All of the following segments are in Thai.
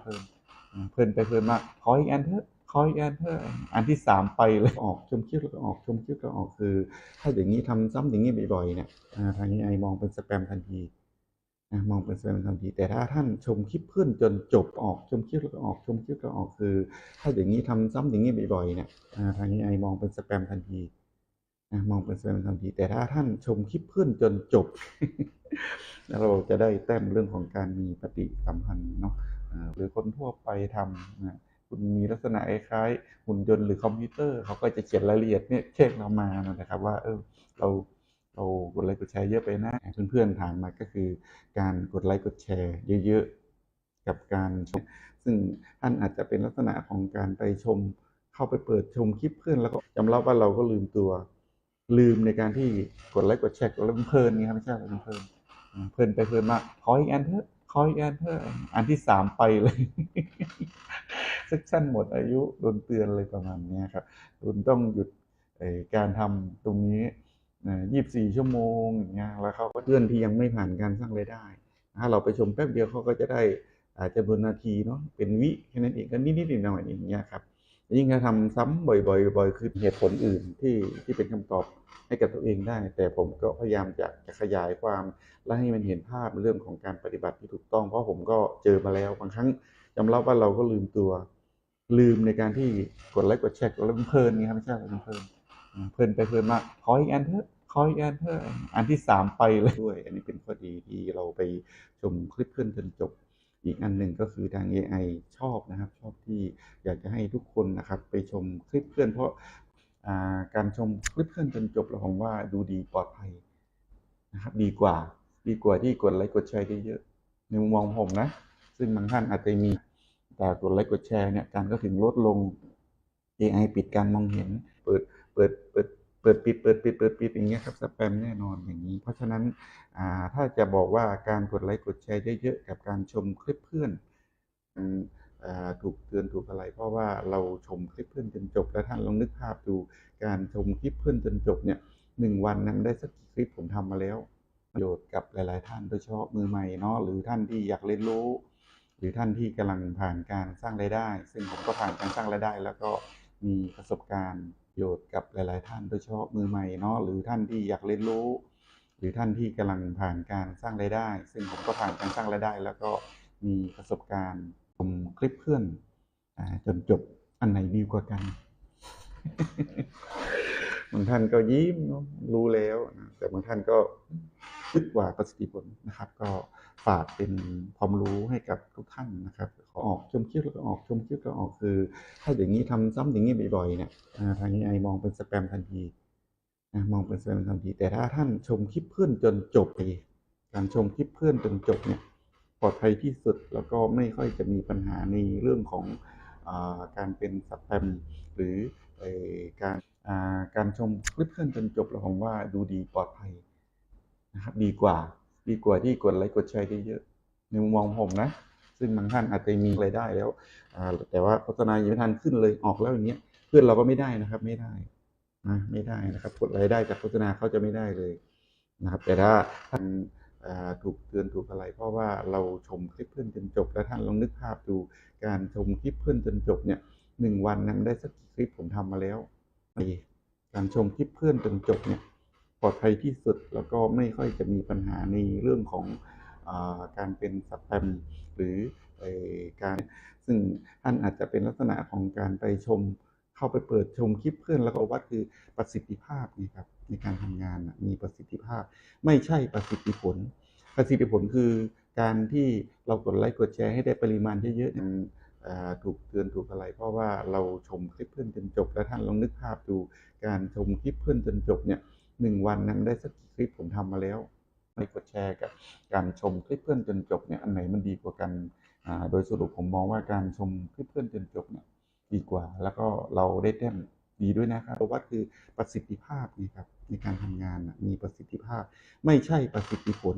เพลินเพลินไปเพลินมาขออีกอันเถอะขออีกอันเถอะอันที่สามไปเลยออกชมคลิปแล้วก็ออกชมคลิปแล้วก็ออกคือ ถ้าอย่างนี้ทำซ้ำอย่างนี้บ่อยๆเนี่ยทางนี้ไอมองเป็นสแปมทันทีนะมองเป็นสแปมทันที แต่ถ้าท่านชมคลิปเพื่อนจนจบออกชมคลิปแล้วก็ออกชมคลิปแล้วก็ออกคือ ถ้าอย่างนี้ทำซ้ำอย่างนี้บ่อยๆเนี่ยทางนี้ไอมองเป็นสแปมทันทีนะมองเป็นสแสดงทันที แต่ถ้าท่านชมคลิปเพื่อนจนจบเราจะได้แต้มเรื่องของการมีปฏิสัมพันธ์เนาะ หรือคนทั่วไปทำนะคุณมีลักษณะคล้ายๆหุ่นยนต์หรือคอมพิวเตอร์เขาก็จะเขียนรายละเอียดเนี่ยเช็คเรามานะครับว่าเออเราเรากดไลค์กดแชร์เยอะไปนะเพื่อนๆถามมาก็คือ การกดไลค์กดแชร์เยอะๆกับการชมซึ่งท่านอาจจะเป็นลักษณะของการไปชม เข้าไปเปิดชมคลิปเพื่อนแล้วก็ยอมรับว่าเราก็ลืมตัวลืมในการที่กดไลค์กดแชร์กดแล้วมันเพลินไงครับไม่ใช่ไรมันเพลินเพลินไปเพลินมาขออีกอันเถอะ ขออีกอันเถอะอันที่สามไปเลยเซกชั่นหมดอายุโดนเตือนเลยประมาณนี้ครับคุณต้องหยุดการทำตรงนี้ยี่สิบสี่ชั่วโมงอย่างเงี้ยแล้วเขาก็เพื่อนที่ยังไม่ผ่านการสร้างรายได้ถ้าเราไปชมแป๊บเดียวเขาก็จะได้อาจจะบนนาทีเนาะเป็นวิแค่นั้นเองก็นิดๆหน่อยๆอย่างเงี้ยครับ ยิ่งถ้าทำซ้ำบ่อยๆบ่อยๆคือเหตุผลอื่นที่ที่เป็นคำตอบให้กับตัวเองได้ แต่ผมก็พยายามจะจะขยายความและให้มันเห็นภาพเรื่องของการปฏิบัติที่ถูกต้อง เพราะผมก็เจอมาแล้วบางครั้งยอมรับว่าเราก็ลืมตัวลืมในการที่กดไลค์กดแชร์กดแล้วเพลินไงครับไม่ใช่รมันเพลินอ่าเพลินไปเพลินมาขออีกอันเถอะขออีกอันเถอะอันที่สามไปเลยด้วย อันนี้เป็นข้อดีที่เราไปชมคลิปเพื่อนจนจบ อีกอันหนึ่งก็คือทาง AI ชอบนะครับ ชอบที่อยากจะให้ทุกคนนะครับไปชมคลิปเพื่อน เพราะการชมคลิปเพื่อนจนจบแล้วผมว่าดูดีปลอดภัยนะครับดีกว่าดีกว่าที่กดไลค์กดแชร์เยอะๆในมุมมองผมนะ ซึ่งบางท่านอาจจะมีแต่กดไลค์กดแชร์เนี่ยการก็ถึงลดลง AI ปิดการมองเห็น เปิดเปิดเปิด เปิดปิดเปิดปิดเปิดปิดอย่างเงี้ยครับสแปมแน่นอนอย่างนี้ เพราะฉะนั้นถ้าจะบอกว่าการกดไลค์กดแชร์เยอะๆกับการชมคลิปเพื่อนถูกเตือนถูกอะไร เพราะว่าเราชมคลิปเพื่อนจนจบ แล้วท่านลองนึกภาพดูการชมคลิปเพื่อนจนจบเนี่ยหนึ่งวันนั้นได้สักกี่คลิปผมทำมาแล้ว ประโยชน์กับหลาย ๆ ท่านโดยเฉพาะมือใหม่เนาะหรือท่านที่อยากเรียนรู้ หรือท่านที่กำลังผ่านการสร้างรายได้ ซึ่งผมก็ผ่านการสร้างรายได้ แล้วก็มีประสบการณ์ โยชน์กับหลาย ๆ ท่านโดยเฉพาะมือใหม่เนาะหรือท่านที่อยากเรียนรู้ หรือท่านที่กำลังผ่านการสร้างรายได้ ซึ่งผมก็ผ่านการสร้างรายได้ แล้วก็มีประสบการณ์ชมคลิปเพื่อนอจนจบอันไหนดีกว่ากันบางท่านก็ยิ้มเนอะรู้แล้ว แต่บางท่านก็คิดกว่าประสิทธิผลนะครับ ก็ ฝากเป็นความรู้ให้กับทุกท่านนะครับขอออกชมคลิปแล้วก็ออกชมคลิปแล้วก็ออกคือ ถ้าอย่างนี้ทำซ้ำอย่างนี้บ่อยๆเนี่ยทางนี้ไอมองเป็นสแปมทันทีนะมองเป็นสแปมทันที แต่ถ้าท่านชมคลิปเพื่อนจนจบไปการชมคลิปเพื่อนจนจบเนี่ยปลอดภัยที่สุดแล้วก็ไม่ค่อยจะมีปัญหาในเรื่องของอการเป็นสแปมหรือการการชมคลิปเพื่อนจนจบแล้วผมว่าดูดีปลอดภัยนะครับดีกว่า ดีกว่าที่กดไลค์กดแชร์เยอะๆในมุมมองผมนะ ซึ่งบางท่านอาจจะมีรายได้แล้วแต่ว่าโฆษณายังไม่ทันขึ้นเลยออกแล้วอย่างเงี้ยเพื่อนเราก็ไม่ได้นะครับ ไม่ได้นะไม่ได้นะครับกดรายได้จากโฆษณาเขาจะไม่ได้เลยนะครับ แต่ถ้าท่านถูกเตือนถูกอะไร เพราะว่าเราชมคลิปเพื่อนจนจบ แล้วท่านลองนึกภาพดูการชมคลิปเพื่อนจนจบเนี่ยหนึ่งวันนั้นได้สักกี่คลิปผมทำมาแล้วการชมคลิปเพื่อนจนจบเนี่ย ปลอดภัยที่สุด แล้วก็ไม่ค่อยจะมีปัญหาในเรื่องของอาการเป็นสแปมหรือการซึ่งท่านอาจจะเป็นลักษณะของการไปชมเข้าไปเปิดชมคลิปเพื่อนแล้วก็วัดคือประสิทธิภาพนี่ครับในการทำงานมีประสิทธิภาพ ไม่ใช่ประสิทธิผล ประสิทธิผลคือการที่เรากดไลค์กดแชร์ให้ได้ปริมาณเยอะๆเนี่ยถูกเตือนถูกอะไร เพราะว่าเราชมคลิปเพื่อนจนจบ แล้วท่านลองนึกภาพดูการชมคลิปเพื่อนจนจบเนี่ย หนึ่งวันนั้นได้สักคลิปผมทำมาแล้วไลค์กดแชร์กับการชมคลิปเพื่อนจนจบเนี่ยอันไหนมันดีกว่ากันโดยสรุปผมมองว่าการชมคลิปเพื่อนจนจบเนี่ยดีกว่า แล้วก็เราได้แต้มดีด้วยนะครับตัววัดคือประสิทธิภาพนี่ครับในการทำงานมีประสิทธิภาพ ไม่ใช่ประสิทธิผล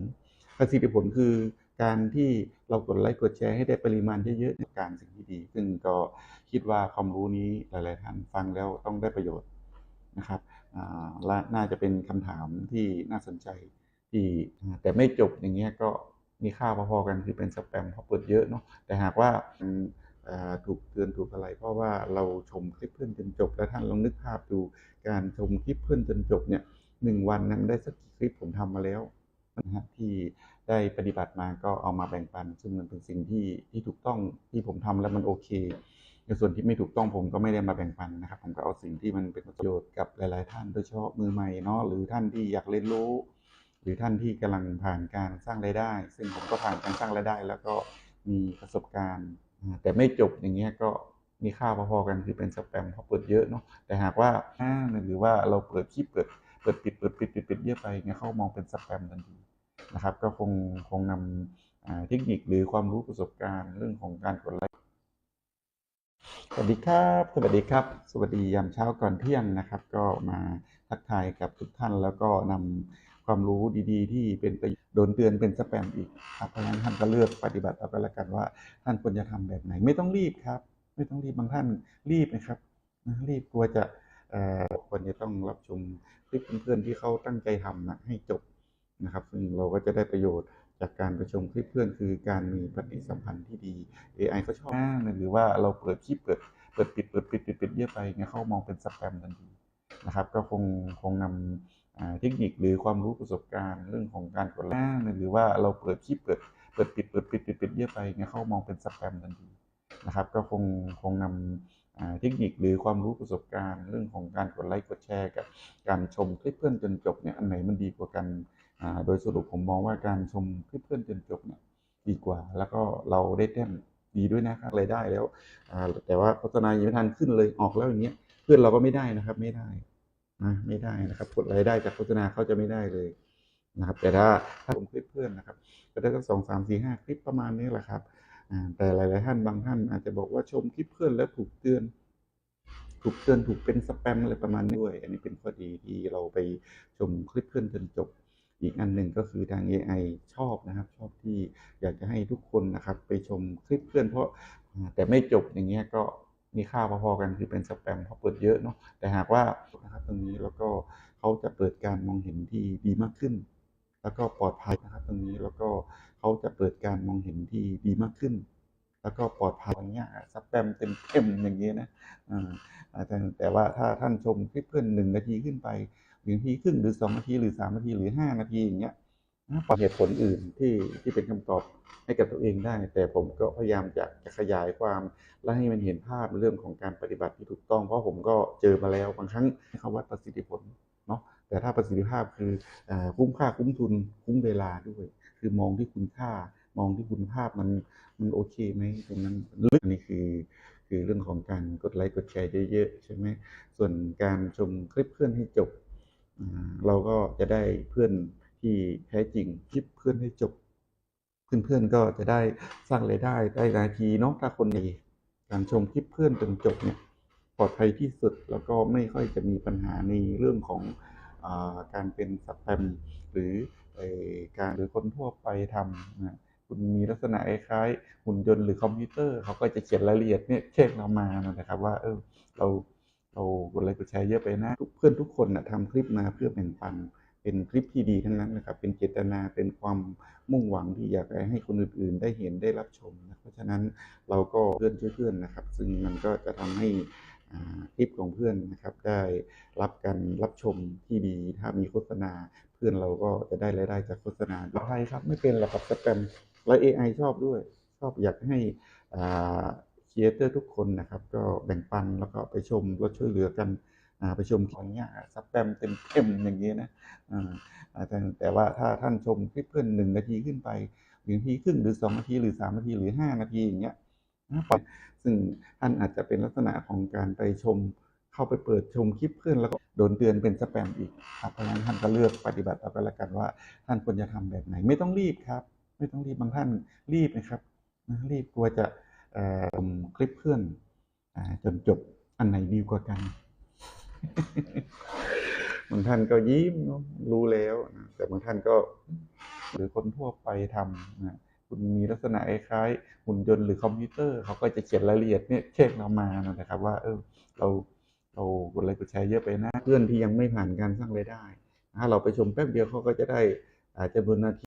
ประสิทธิผลคือการที่เรากดไลค์กดแชร์ให้ได้ปริมาณเยอะๆในการสิ่งที่ดี ซึ่งก็คิดว่าความรู้นี้หลายๆท่านฟังแล้วต้องได้ประโยชน์นะครับ และน่าจะเป็นคำถามที่น่าสนใจที่แต่ไม่จบอย่างเงี้ยก็มีค่าพอๆกันคือเป็นสแปมเพราะเปิดเยอะเนาะแต่หากว่าถูกเตือนถูกอะไร เพราะว่าเราชมคลิปเพื่อนจนจบ แล้วท่านลองนึกภาพดูการชมคลิปเพื่อนจนจบเนี่ยหนึ่งวันนั้นได้สักกี่คลิปผมทำมาแล้วนะฮะที่ได้ปฏิบัติมาก็เอามาแบ่งปัน ซึ่งมันเป็นสิ่งที่ที่ถูกต้องที่ผมทำแล้วมันโอเค ในส่วนที่ไม่ถูกต้องผมก็ไม่ได้มาแบ่งปันนะครับ ผมก็เอาสิ่งที่มันเป็นประโยชน์กับหลาย ๆ ท่านโดยเฉพาะมือใหม่เนาะหรือท่านที่อยากเรียนรู้ หรือท่านที่กำลังผ่านการสร้างรายได้ ซึ่งผมก็ผ่านการสร้างรายได้ แล้วก็มีประสบการณ์ แต่ไม่จบอย่างเงี้ยก็มีค่าพอๆกันคือเป็นสแปมเพราะเปิดเยอะเนาะแต่หากว่าห้างหรือว่าเราเปิดคลิปเปิดเปิดปิดเปิดปิดปิดปิดเยอะไปเงี้ยเขามองเป็นสแปมทันทีนะครับ ก็คงคงนำเทคนิคหรือความรู้ประสบการณ์เรื่องของการกดไลค์ สวัสดีครับ สวัสดีครับ สวัสดียามเช้าก่อนเที่ยงนะครับ ก็มาทักทายกับทุกท่านแล้วก็นำความรู้ดีๆ ที่เป็นประโดนเตือนเป็นสแปมอีกครับเพราะฉะนั้นท่านก็เลือกปฏิบัติเอาก็แล้วกันว่า ท่านควรจะทำแบบไหน ไม่ต้องรีบครับ ไม่ต้องรีบบางท่านรีบนะครับรีบกลัวจะควรจะต้องรับชมคลิปเพื่อนๆที่เขาตั้งใจทำนะให้จบนะครับ ซึ่งเราก็จะได้ประโยชน์ จากการไปชมคลิปเพื่อนคือการมีปฏิสัมพันธ์ที่ดี AI เขาชอบมากหรือว่าเราเปิดคลิปเปิดเปิดปิดเปิดปิดปิดปิดเยอะไปเงี้ยเขามองเป็นสแปมทันทีนะครับ ก็คงคงนำเทคนิคหรือความรู้ประสบการณ์เรื่องของการกดไลค์หรือว่าเราเปิดคลิปเปิดเปิดปิดเปิดปิดปิดปิดเยอะไปเงี้ยเขามองเป็นสแปมทันทีนะครับ ก็คงคงนำเทคนิคหรือความรู้ประสบการณ์ เรื่องของการกดไลค์กดแชร์กับการชมคลิปเพื่อนจนจบเนี่ยอันไหนมันดีกว่ากัน โดยสรุปผมมองว่าการชมคลิปเพื่อนจนจบเนี่ยดีกว่า แล้วก็เราได้แต้มดีด้วยนะครับรายได้แล้วอ่าแต่ว่าโฆษณายังไม่ทันขึ้นเลยออกแล้วอย่างเงี้ยเพื่อนเราก็ไม่ได้นะครับ ไม่ได้นะไม่ได้นะครับกดรายได้จากโฆษณาเขาจะไม่ได้เลยนะครับ แต่ถ้าถ้าผมคลิปเพื่อนนะครับ ก็ได้สักสองสามสี่ห้าคลิปประมาณนี้แหละครับอ่าแต่หลาย ๆ ท่านบางท่านอาจจะบอกว่าชมคลิปเพื่อนแล้วถูกเตือนถูกเตือนถูกเป็นสแปมอะไรประมาณนี้ด้วย อันนี้เป็นข้อดีที่เราไปชมคลิปเพื่อนจนจบ อีกอันหนึ่งก็คือทาง AI ชอบนะครับ ชอบที่อยากจะให้ทุกคนนะครับ ไปชมคลิปเพื่อนเพราะแต่ไม่จบอย่างเงี้ยก็มีค่าพอๆกันคือเป็นสแปมเพราะเปิดเยอะเนาะแต่หากว่านะครับตรงนี้แล้วก็เขาจะเปิดการมองเห็นที่ดีมากขึ้น แล้วก็ปลอดภัยนะครับ ตรงนี้แล้วก็เขาจะเปิดการมองเห็นที่ดีมากขึ้น แล้วก็ปลอดภัยอย่างเงี้ยสแปมเต็มเต็มๆอย่างเงี้ยนะแต่แต่ว่าถ้าท่านชมคลิปเพื่อนหนึ่งนาทีขึ้นไป หนึ่งนาทีครึ่งหรือสองนาทีหรือสามนาทีหรือห้านาทีอย่างเงี้ยปรับเหตุผลอื่นที่ที่เป็นคำตอบให้กับตัวเองได้ แต่ผมก็พยายามจะจะขยายความและให้มันเห็นภาพเรื่องของการปฏิบัติที่ถูกต้องเพราะผมก็เจอมาแล้วบางครั้งเขาวัดประสิทธิผลเนาะแต่ถ้าประสิทธิภาพคือคุ้มค่าคุ้มทุนคุ้มเวลาด้วย คือมองที่คุณค่ามองที่คุณภาพมันมันโอเคไหมตรงนั้นลึกอันนี้คือ คือเรื่องของการกดไลค์กดแชร์เยอะๆใช่ไหมส่วนการชมคลิปเพื่อนให้จบ เราก็จะได้เพื่อนที่แท้จริงคลิปเพื่อนให้จบ เพื่อนๆก็จะได้สร้างรายได้ได้นาทีเนาะถ้าคนดีการชมคลิปเพื่อนจนจบเนี่ยปลอดภัยที่สุดแล้วก็ไม่ค่อยจะมีปัญหาในเรื่องของอาการเป็นสแปมหรือเอ่อการหรือคนทั่วไปทำนะคุณมีลักษณะคล้ายๆหุ่นยนต์หรือคอมพิวเตอร์เขาก็จะเขียนรายละเอียดเนี่ยเช็คเรามานะครับว่าเออเรา เรากดไลค์กดแชร์เยอะไปนะ ทุกเพื่อนทุกคนนะทำคลิปมาเพื่อแบ่งปัน เป็นคลิปที่ดีทั้งนั้นนะครับ เป็นเจตนาเป็นความมุ่งหวังที่อยากให้คนอื่นๆ ได้เห็นได้รับชมนะเพราะฉะนั้นเราก็เพื่อนช่วยเพื่อนนะครับ ซึ่งมันก็จะทำให้คลิปของเพื่อนนะครับได้รับการรับชมที่ดีถ้ามีโฆษณาเพื่อนเราก็จะได้รายได้จากโฆษณาด้วยใช่ครับไม่เป็นหรอกครับสแปมและ AI ชอบด้วย ชอบอยากให้อ่า ครีเอเตอร์ทุกคนนะครับ ก็แบ่งปันแล้วก็ไปชมแล้วช่วยเหลือกันไปชมองเงี้ยสแปมเต็มเต็มๆอย่างเงี้ยนะแต่แต่ว่าถ้าท่านชมคลิปเพื่อนหนึ่งนาทีขึ้นไปหนึ่งนาทีครึ่งหรือสองนาทีหรือสามนาทีหรือห้านาทีอย่างเงี้ยนะปรับซึ่งท่านอาจจะเป็นลักษณะของการไปชมเข้าไปเปิดชมคลิปเพื่อนแล้วก็โดนเตือนเป็นสแปมอีกครับเพราะฉะนั้นท่านก็เลือกปฏิบัติเอาก็แล้วกันว่า ท่านควรจะทำแบบไหน ไม่ต้องรีบครับ ไม่ต้องรีบบางท่านรีบนะครับรีบกลัวจะ ชมคลิปเพื่อนจนจบอันไหนดีกว่ากันบางท่านก็ยิ้มรู้แล้วนะแต่บางท่านก็ หรือคนทั่วไปทำนะคุณมีลักษณะคล้ายหุ่นยนต์หรือคอมพิวเตอร์เขาก็จะเขียนรายละเอียดเนี่ยเช็คเรามานะครับ ว่า เออเราเรากดไลค์กดแชร์เยอะไปนะเพื่อนที่ยังไม่ผ่านการสร้างรายได้ ถ้าเราไปชมแป๊บเดียวเขาก็จะได้อาจจะบนนาที